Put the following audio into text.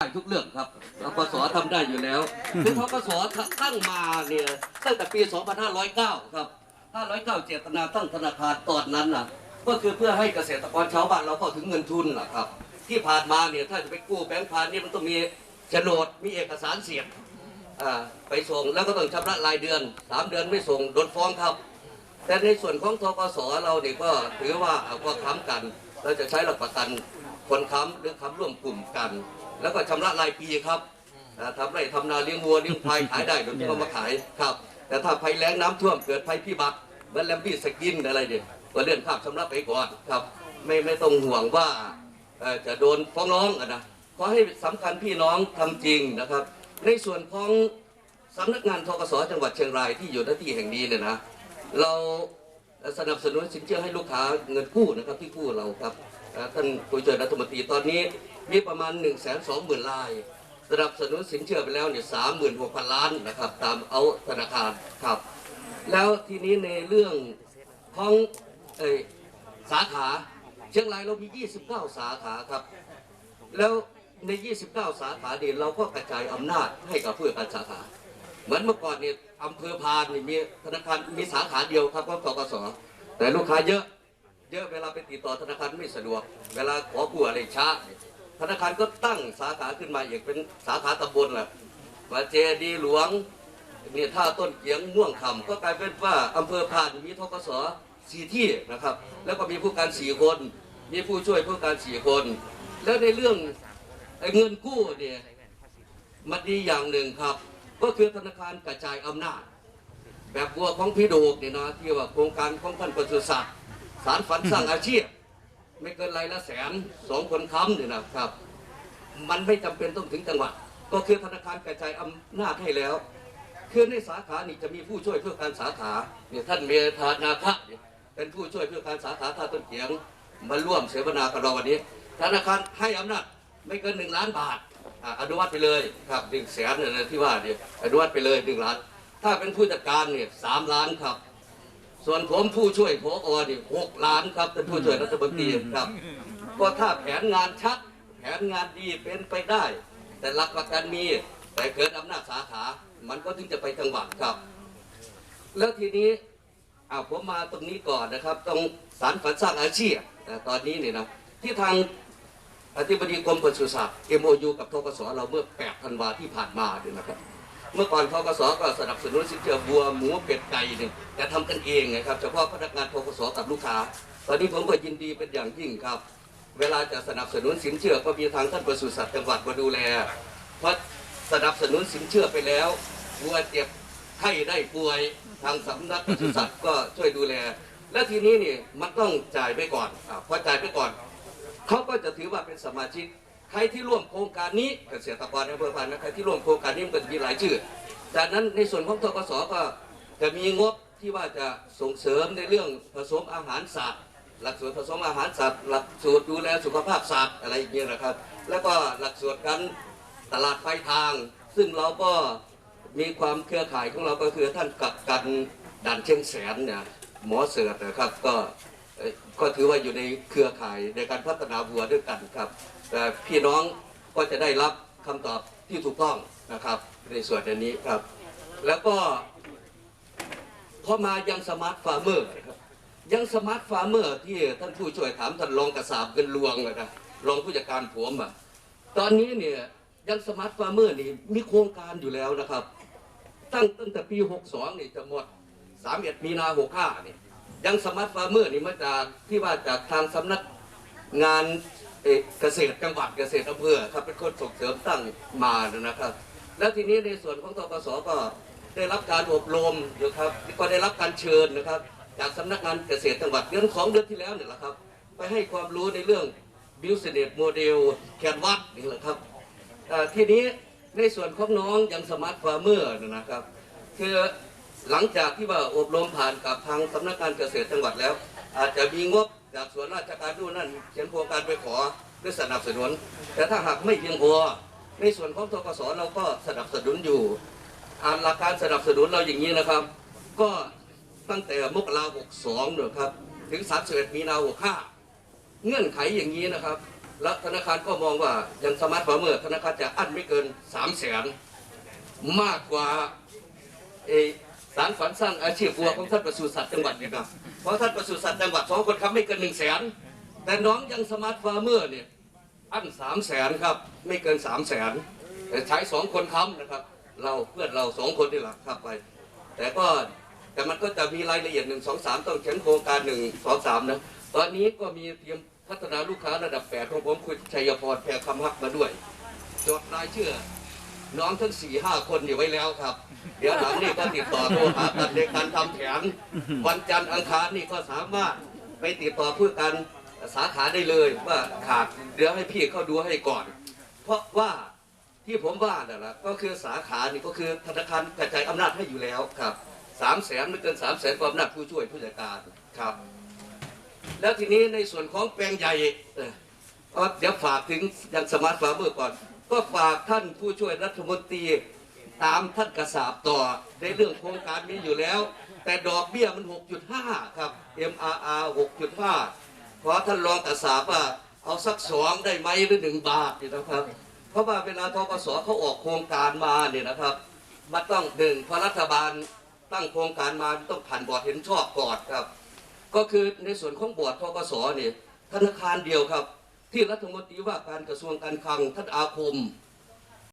ได้ทุกเรื่องครับทกสทำได้อยู่แล้ว คือทกสตั้งมาเนี่ยตั้งแต่ปี 2509 ครับ 509 เจตนาตั้งธนาคารตอนนั้นน่ะ ก็คือเพื่อให้เกษตรกรชาวบ้านเราเข้าถึงเงินทุนนะครับ ที่ผ่านมาเนี่ยถ้าจะไปกู้แบงก์พาณิชย์มันต้องมีโฉนด มีเอกสารเสียอ่าไปส่งแล้วก็ต้องชำระรายเดือน 3 เดือนไม่ส่งโดนฟ้องครับ แต่ในส่วนของทกสเราเนี่ยก็ถือว่าเอาก็ค้ำกัน เราจะใช้หลักประกันคนค้ำหรือค้ำร่วมกลุ่มกัน แล้วก็ชำระรายปีครับอ่าทำไรทำนาเลี้ยงวัวเลี้ยงควายขายได้เดี๋ยวจะมาขายครับ แต่ถ้าภัยแล้งน้ำท่วมเกิดภัยพิบัติเหมือนแลมบี้สกินอะไรเนี่ยก็เลื่อนข้ามชำระไปก่อนครับ ไม่ไม่ต้องห่วงว่าเอ่อจะโดนฟ้องร้องอะนะขอให้สำคัญพี่น้องทำจริงนะครับ ในส่วนของ สำนักงานทกสจังหวัดเชียงรายที่อยู่หน้าที่แห่งนี้เนี่ยนะ เรา สนับสนุนสินเชื่อให้ลูกค้าเงินกู้นะครับที่กู้เราครับท่านผู้ช่วยรัฐมนตรีตอนนี้มีประมาณ1นึ่งแสนสองหมื่นรายสนับสนุนสินเชื่อไปแล้วเนี่ยสามหมื่นหกพันล้านนะครับตามเอาธนาคารครับ แล้วทีนี้ในเรื่องของอสาขาเชียงรายเรามี 29 สาขาครับ แล้วใน 29 สาขาเนี่ยเราก็กระจายอำนาจให้กับผู้ประกอบการสาขา เหมือนเมื่อก่อนเนี่ยอำเภอพานนี่มีธนาคารมีสาขาเดียวครับก็ทกสแต่ลูกค้าเยอะ เยอะเวลาไปติดต่อธนาคารไม่สะดวก เวลาขอกู้อะไรช้า ธนาคารก็ตั้งสาขาขึ้นมาอีกเป็นสาขาตำบลแหละว่าเจดีหลวงเนี่ยท่าต้นเกียงม่วงคำก็กลายเป็นว่าอำเภอพานมีทกสสี่ที่นะครับ แล้วก็มีผู้การสี่คน มีผู้ช่วยผู้การสี่คน แล้วในเรื่องไอ้เงินกู้เนี่ยมันดีอย่างหนึ่งครับ ก็คือธนาคารกระจายอำนาจ แบบบัวของพี่โดกเนี่ยนะที่ว่าโครงการของท่านปศุสัตว์สารฝันสร้างอาชีพ ไม่เกินรายละแสนสองคนค้ำเนี่ยนะครับ มันไม่จำเป็นต้องถึงจังหวัด ก็คือธนาคารกระจายอำนาจให้แล้วคือในสาขานี่จะมีผู้ช่วยเพื่อการสาขาเนี่ยท่านเมธานาคะเนี่ยเป็นผู้ช่วยเพื่อการสาขาท่าต้นเกียงมาร่วมเสวนากับเราวันนี้ธนาคารให้อำนาจไม่เกินหนึ่งล้านบาท อะอนุวัตไปเลยครับหนึ่งแสนเนี่ยนะที่ว่าเนี่ยอนุวัตไปเลยหนึ่งล้าน ถ้าเป็นผู้จัดการเนี่ยสามล้านครับ ส่วนผมผู้ช่วยพอเนี่ยหกล้านครับเป็นผู้ช่วยรัฐมนตรีครับ ก็ถ้าแผนงานชัด แผนงานดีเป็นไปได้ แต่หลักประกันมีแต่เกิดอำนาจสาขา มันก็ถึงจะไปจังหวัดครับ แล้วทีนี้อ่าผมมาตรงนี้ก่อนนะครับ ตรงสารฝันสร้างอาชีพแต่ตอนนี้เนี่ยนะที่ทาง อธิบดีกรมปศุสัตว์ MOU กับทกสเราเมื่อ 8 ธันวาที่ผ่านมาเนี่ยนะครับ เมื่อก่อนทกสก็สนับสนุนสินเชื่อบัวหมูเป็ดไก่เนี่ยแต่ทำกันเองนะครับเฉพาะพนักงานทกสกับลูกค้า ตอนนี้ผมก็ยินดีเป็นอย่างยิ่งครับ เวลาจะสนับสนุนสินเชื่อก็มีทางท่านปศุสัตว์จังหวัดมาดูแลเพราะสนับสนุนสินเชื่อไปแล้ววัวเจ็บไข้ได้ป่วยทางสำนักปศุสัตว์ก็ช่วยดูแล และทีนี้นี่มันต้องจ่ายไปก่อนอาพอจ่ายไปก่อน เขาก็จะถือว่าเป็นสมาชิก ใครที่ร่วมโครงการนี้เกษตรกรในอำเภอพานนะใครที่ร่วมโครงการนี้มันก็จะมีหลายชื่อจากนั้นในส่วนของทกสก็จะมีงบที่ว่าจะส่งเสริมในเรื่องผสมอาหารสัตว์หลักสูตรผสมอาหารสัตว์หลักสูตรดูแลสุขภาพสัตว์อะไรอย่างเงี้ยนะครับ แล้วก็หลักสูตรการตลาดไฟทาง ซึ่งเราก็มีความเครือข่ายของเราก็คือท่านกับกันด่านเชียงแสนเนี่ยหมอเสือนะครับก็ ก็ถือว่าอยู่ในเครือข่ายในการพัฒนาวัวด้วยกันครับแต่พี่น้องก็จะได้รับคำตอบที่ถูกต้องนะครับในส่วนนี้ครับ แล้วก็พอมายังสมาร์ทฟาร์มเมอร์ครับยังสมาร์ทฟาร์มเมอร์ที่ท่านผู้ช่วยถามท่านรองกระสาบเงินลวงนะครับรองผู้จัดการผมอะตอนนี้เนี่ยยังสมาร์ทฟาร์มเมอร์นี่มีโครงการอยู่แล้วนะครับ ตั้งตั้งแต่ปี 62 นี่จะหมด 31 มีนา 65 นี่ ยังสมาร์ทฟาร์มเมอร์นี่มาจากที่ว่าจากทางสำนักงานเกษตรจังหวัดเกษตรอำเภอครับเป็นคนส่งเสริมตั้งมานะครับ แล้วทีนี้ในส่วนของทกสก็ได้รับการอบรมนะครับก็ได้รับการเชิญนะครับ จากสำนักงานเกษตรจังหวัดเดือนสองเดือนที่แล้วเนี่ยแหละครับ ไปให้ความรู้ในเรื่อง business model แคนวัดนี่แหละครับทีนี้ในส่วนของน้องยังสมาร์ทฟาร์มเมอร์นะครับคือ หลังจากที่ว่าอบรมผ่านกับทางสำนักงานเกษตรจังหวัดแล้ว อาจจะมีงบจากส่วนราชการดูนนั่นเขียนโครงการไปขอเพื่อสนับสนุน แต่ถ้าหากไม่เพียงพอในส่วนของทกสเราก็สนับสนุนอยู่อ่านหลักการสนับสนุนเราอย่างนี้นะครับ ก็ตั้งแต่มกรา62เนี่ยครับถึง31มีนา65เงื่อนไขอย่างนี้นะครับ แล้วธนาคารก็มองว่าย่างสมาร์ทฟาร์มเมอร์ธนาคารจะอั้นไม่เกินสามแสนมากกว่าเอ สารฝันสร้างอาชีพวัวของท่านปศุสัตว์จังหวัดเนี่ยครับเพราะท่านปศุสัตว์จังหวัดสองคนครับไม่เกินหนึ่งแสนแต่น้องยังสมาร์ทฟาร์มเมอร์เนี่ยอั้นสามแสนครับไม่เกินสามแสนแต่ใช้สองคนค้ำนะครับ เราเพื่อนเราสองคนนี่แหละครับไป แต่ก็แต่มันก็จะมีรายละเอียดหนึ่งสองสามต้องเขียนโครงการหนึ่งสองสามนะตอนนี้ก็มีเตรียมพัฒนาลูกค้าระดับแปดของผมคุณชัยพรแพรคำฮักมาด้วยจดรายชื่อ น้องทั้งสี่ห้าคนอยู่ไว้แล้วครับ เดี๋ยวหลังนี่ก็ติดต่อโทรหากันในการทำแผนวันจันทร์อังคารนี่ก็สามารถไปติดต่อเพื่อการสาขาได้เลยว่าขาดเดี๋ยวให้พี่เขาดูให้ก่อน เพราะว่าที่ผมว่าน่ะนะก็คือสาขานี่ก็คือธนาคารกระจายอำนาจให้อยู่แล้วครับสามแสนไม่เกินสามแสนความอำนาจผู้ช่วยผู้จัดการครับ แล้วทีนี้ในส่วนของแปลงใหญ่เอ่อเอาเดี๋ยวฝากถึงยังสมาร์ทฟาร์มเมอร์ก่อน ก็ฝากท่านผู้ช่วยรัฐมนตรีตามท่านกระสาบต่อในเรื่องโครงการนี้อยู่แล้ว แต่ดอกเบี้ยมัน 6.5 ครับ MRR 6.5เพราะท่านรองกระสาบว่าเอาสักสองได้ไหมหรือหนึ่งบาทนี่นะครับ เพราะว่าเวลาทกสเขาออกโครงการมาเนี่ยนะครับ มันต้องหนึ่งพอรัฐบาลตั้งโครงการมาต้องผ่านบอร์ดเห็นชอบก่อนครับ ก็คือในส่วนของบอร์ดทกสเนี่ยธนาคารเดียวครับ ที่รัฐมนตรีว่าการกระทรวงการคลังท่านอาคม